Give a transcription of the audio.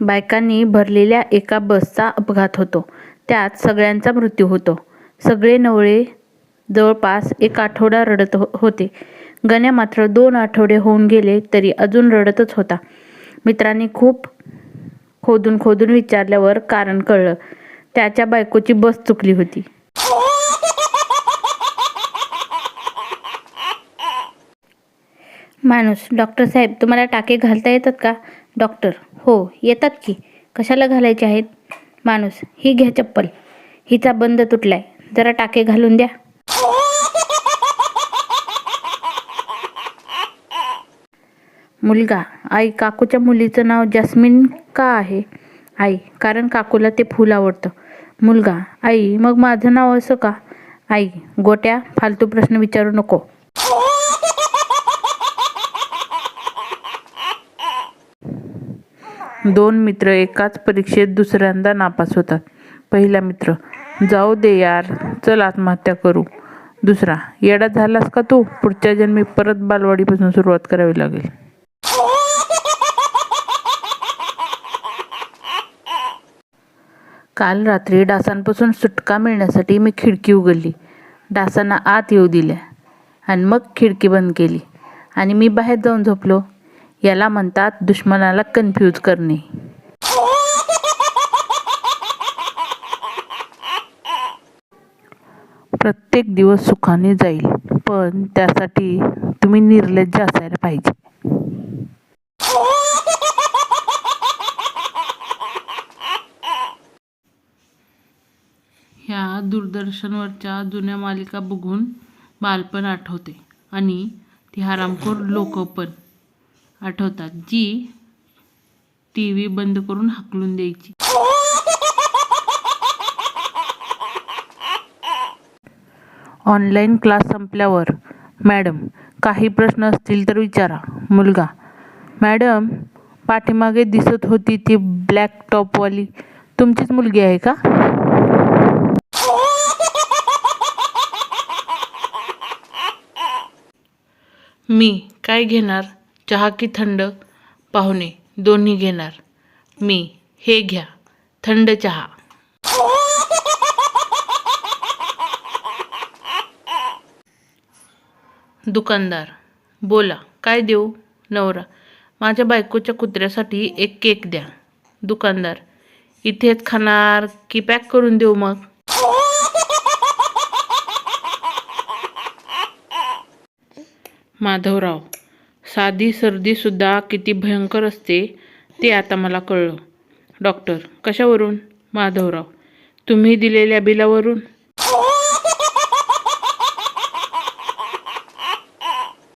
बायकांनी भरलेल्या एका बसचा अपघात होतो. त्यात सगळ्यांचा मृत्यू होतो. सगळे नवळे जवळपास एक आठवडा रडत हो होते. गण्या मात्र दोन आठवडे होऊन गेले तरी अजून रडतच होता. मित्रांनी खूप खोदून खोदून विचारल्यावर कारण कळलं. त्याच्या बायकोची बस चुकली होती. माणूस डॉक्टर साहेब तुम्हाला टाके घालता येतात का? डॉक्टर. हो येतात की. कशाला घालायचे आहेत? माणूस. ही घ्या चप्पल. हिचा बंद तुटलाय. जरा टाके घालून द्या. मुलगा आई काकूच्या मुलीचं नाव जास्मिन का आहे? आई कारण काकूला ते फूल आवडतं. मुलगा आई मग माझं नाव असं का? आई गोट्या फालतू प्रश्न विचारू नको. दोन मित्र एकाच परीक्षेत दुसऱ्यांदा नापास होतात. पहिला मित्र जाऊ दे यार चल आत्महत्या करू. दुसरा येडा झालास का तू? पुढच्या जन्मी परत बालवाडीपासून सुरुवात करावी लागेल. काल रात्री डासांपासून सुटका मिळण्यासाठी मी खिडकी उघडली. डासांना आत येऊ दिल्या आणि मग खिडकी बंद केली आणि मी बाहेर जाऊन झोपलो. याला म्हणतात दुश्मनाला कन्फ्यूज करणे. प्रत्येक दिवस सुखाने जाईल पण त्यासाठी तुम्ही निर्लज्ज असायला पाहिजे. ह्या दूरदर्शनवरच्या जुन्या मालिका बघून बालपण आठवते आणि ती हरामखोर लोक पण. आठवतात जी टी व्ही बंद करून हाकलून द्यायची. ऑनलाईन क्लास संपल्यावर मॅडम काही प्रश्न असतील तर विचारा. मुलगा मॅडम पाठीमागे दिसत होती ती ब्लॅक टॉपवाली. तुमचीच मुलगी आहे का? मी काय घेणार? चहा की थंड पाहुणे दोन्ही घेणार. मी हे घ्या थंड चहा. दुकानदार बोला काय देऊ? नवरा माझ्या बायकोच्या कुत्र्यासाठी एक केक द्या. दुकानदार इथेच खाणार की पॅक करून देऊ मग? माधवराव साधी सर्दीसुद्धा किती भयंकर असते ते आता मला कळलं. डॉक्टर कशावरून? माधवराव तुम्ही दिलेल्या बिलावरून?